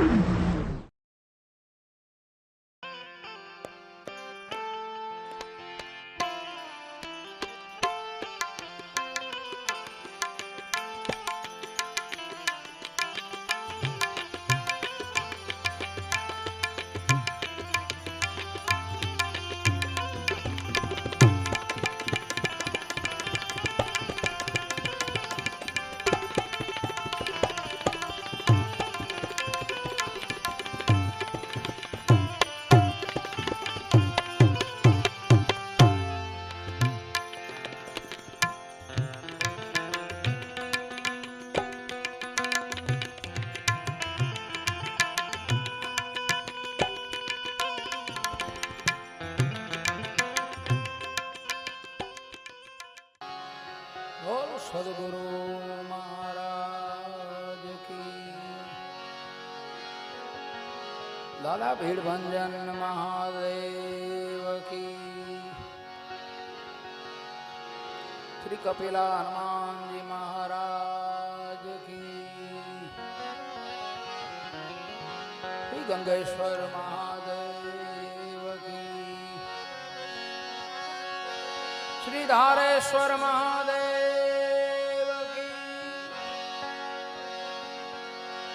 Mm-hmm. લાલા ભીડ ભંજન મહાદેવ કી શ્રી કપિલા હનુમાનજી મહારાજ કી શ્રી ગંગેશ્વર મહાદેવ કી શ્રી ધારેશ્વર મહાદેવ કી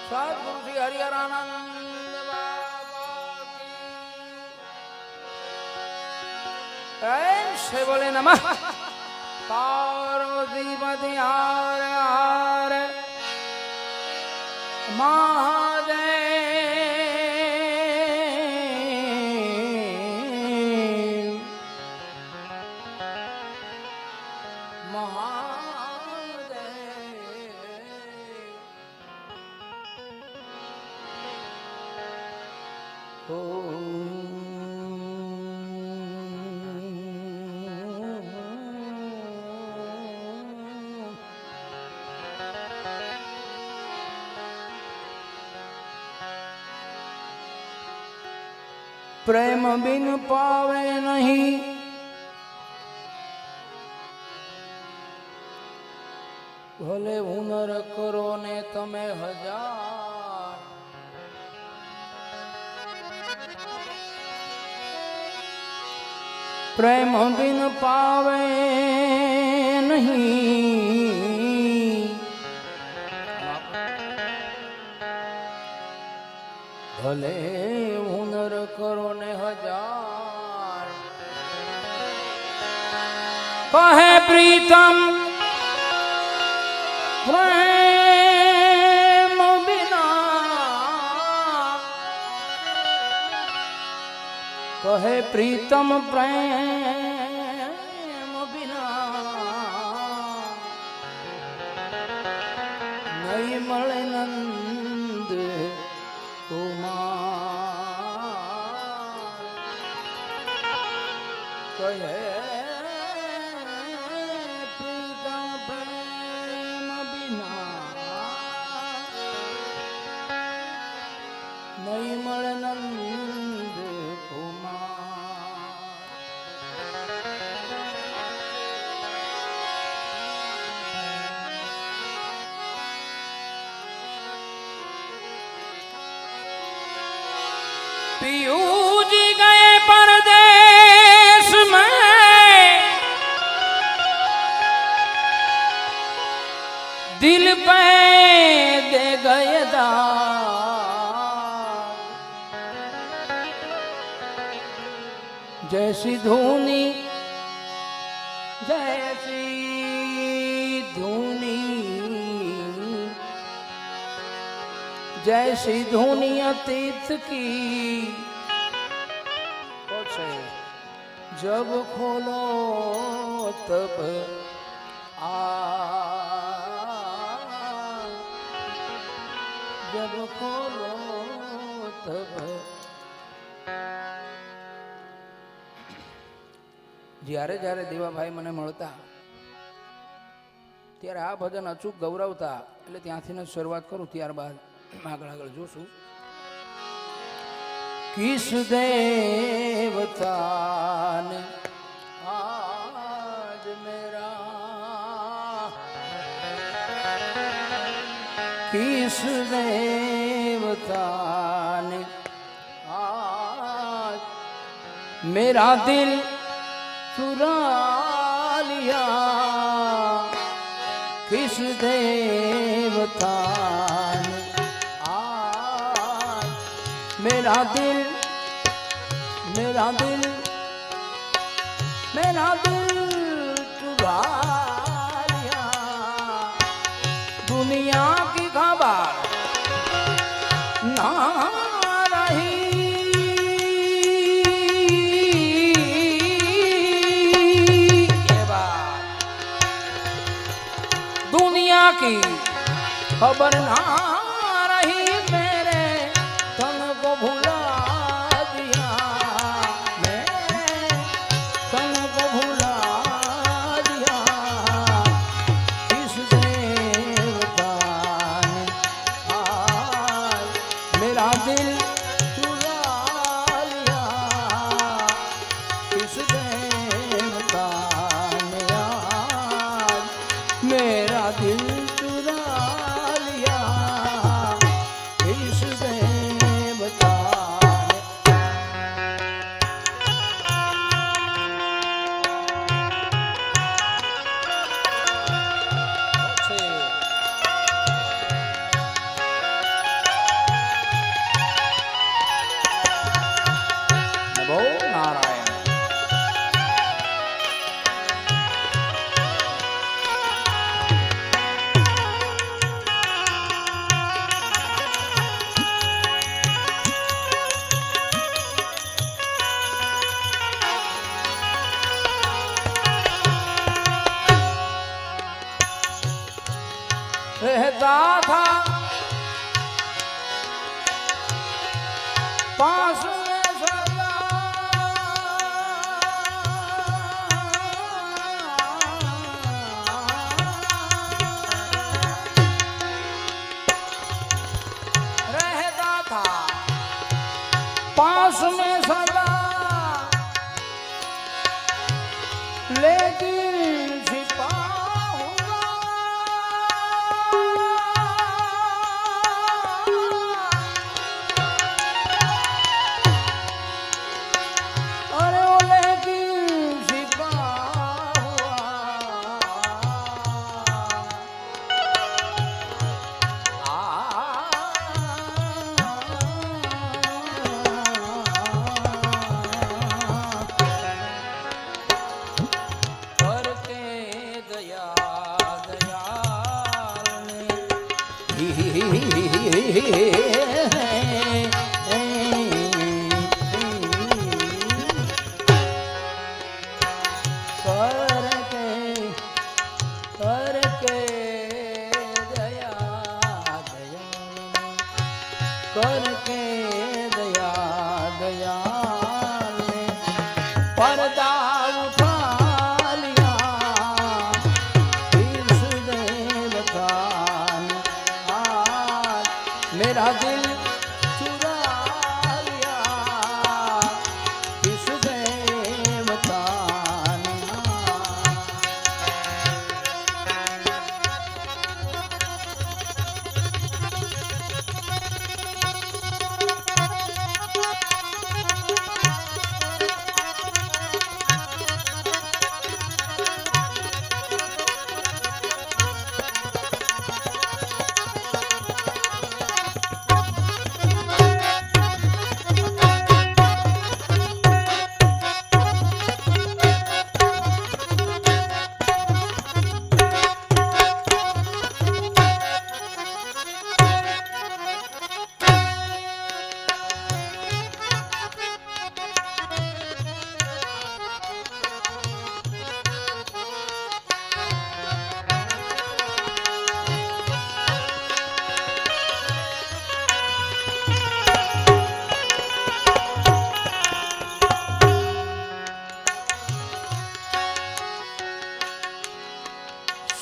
સદગુરુ શ્રી હરિહરાનંદ সে বলে নামা পার্বতী হার হার মহা પ્રેમ બિન પાવે નહીં. ભલે હુનર કરો ને તમે હજાર. પ્રેમ બિન પાવે નહીં. ભલે હુનર કરો કહે પ્રીતમ પ્રેમ બિના કહે પ્રીતમ પ્રેમ पे दे गए जैसी धोनी जैसी धोनी जैसी धोनी अतीत की जब खोलो तब જ્યારે જ્યારે દેવાભાઈ મને મળતા, ત્યારે આ ભજન અચૂક ગૌરવતા, એટલે ત્યાંથી જ શરૂઆત કરું ત્યારબાદ આગળ આગળ જોશું. કિસ દેવતાને આજ મેરા. કિસ દેવતાને આજ મેરા દિલ સુરાલિયા કૃષ્ણ દેવતા આ મેરા દિલ મેરા દિલ મેરા દિલ કે ખબર ના Lady દયા દયાલ मेरा दिल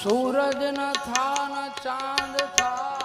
સૂરજ ન થા ન ચાંદ થા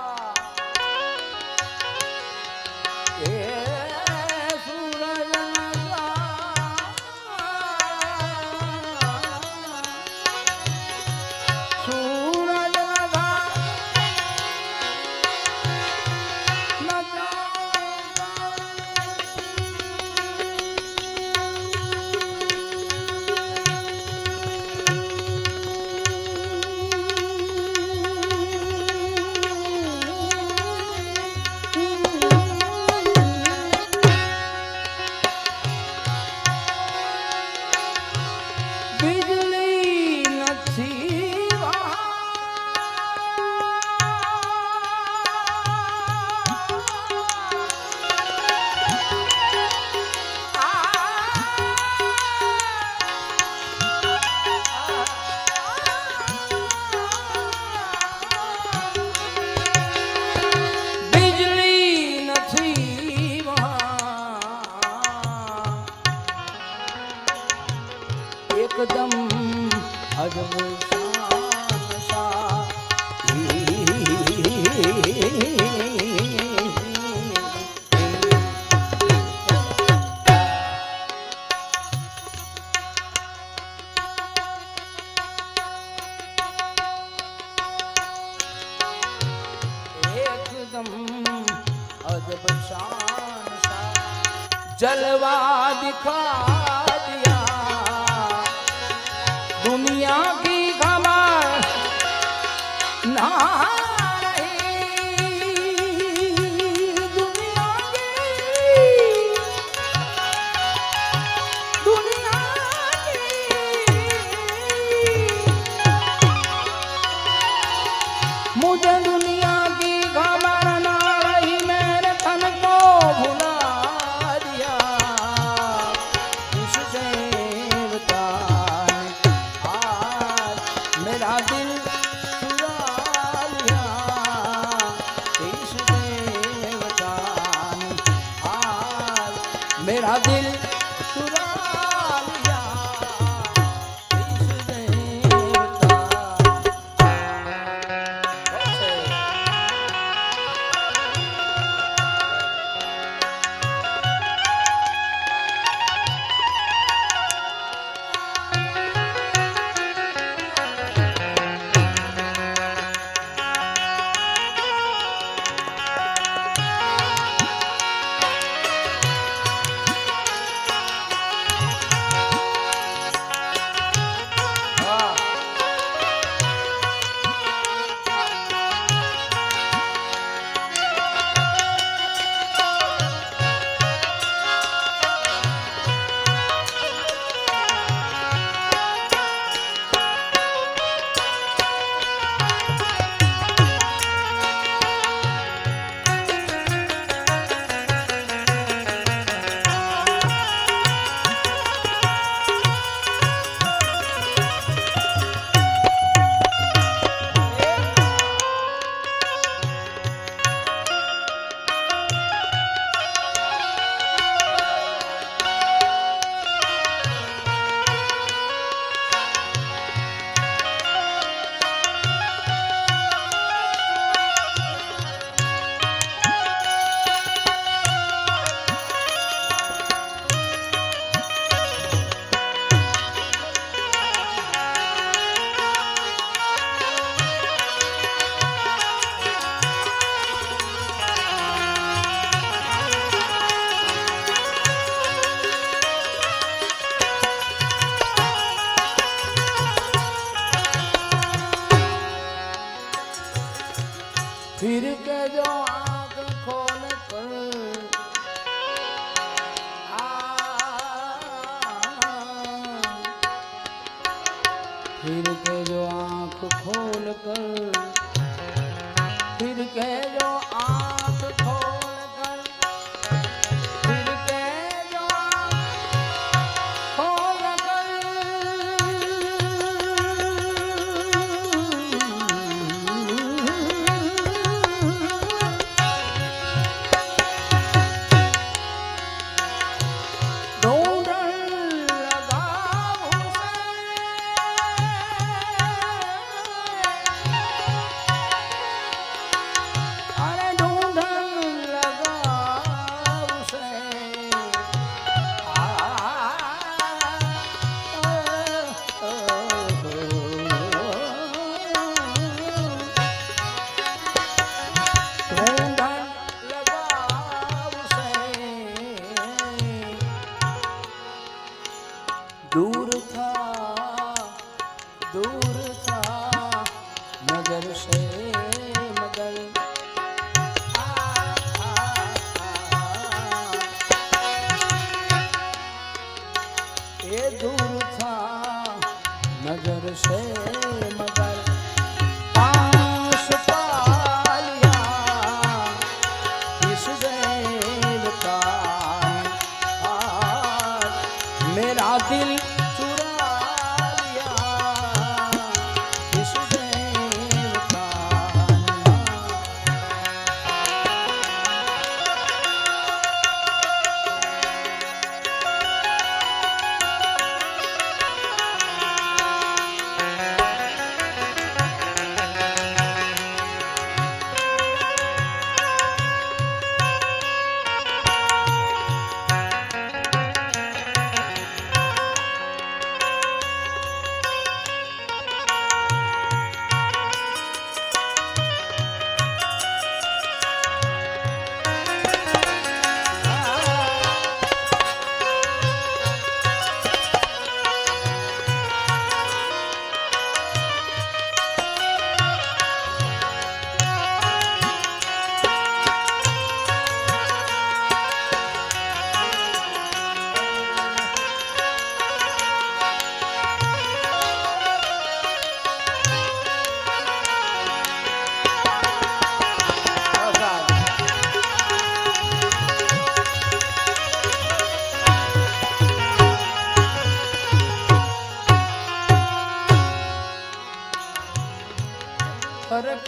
जलवा दिखा दिया दुनिया की खबर ना फिर के जो आँख खोल कर फिर के जो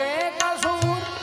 के कसूर